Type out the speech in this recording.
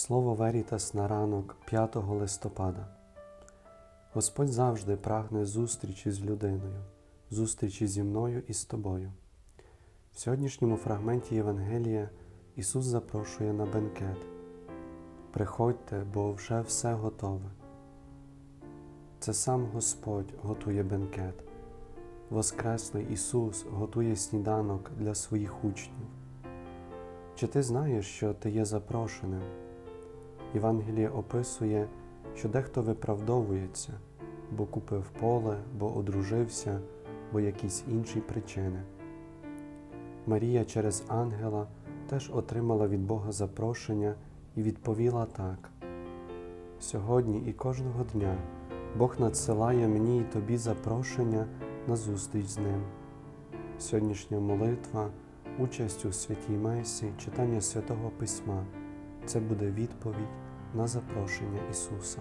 Слово Верітас на ранок 5 листопада. Господь завжди прагне зустрічі з людиною, зустрічі зі мною і з тобою. В сьогоднішньому фрагменті Євангелія Ісус запрошує на бенкет. Приходьте, бо вже все готове. Це сам Господь готує бенкет. Воскреслий Ісус готує сніданок для своїх учнів. Чи ти знаєш, що ти є запрошеним? Євангеліє описує, що дехто виправдовується, бо купив поле, бо одружився, бо якісь інші причини. Марія через ангела теж отримала від Бога запрошення і відповіла так: Сьогодні і кожного дня Бог надсилає мені і тобі запрошення на зустріч з ним. Сьогоднішня молитва, участь у святій Месі, читання святого Письма це буде відповідь на запрошення Ісуса.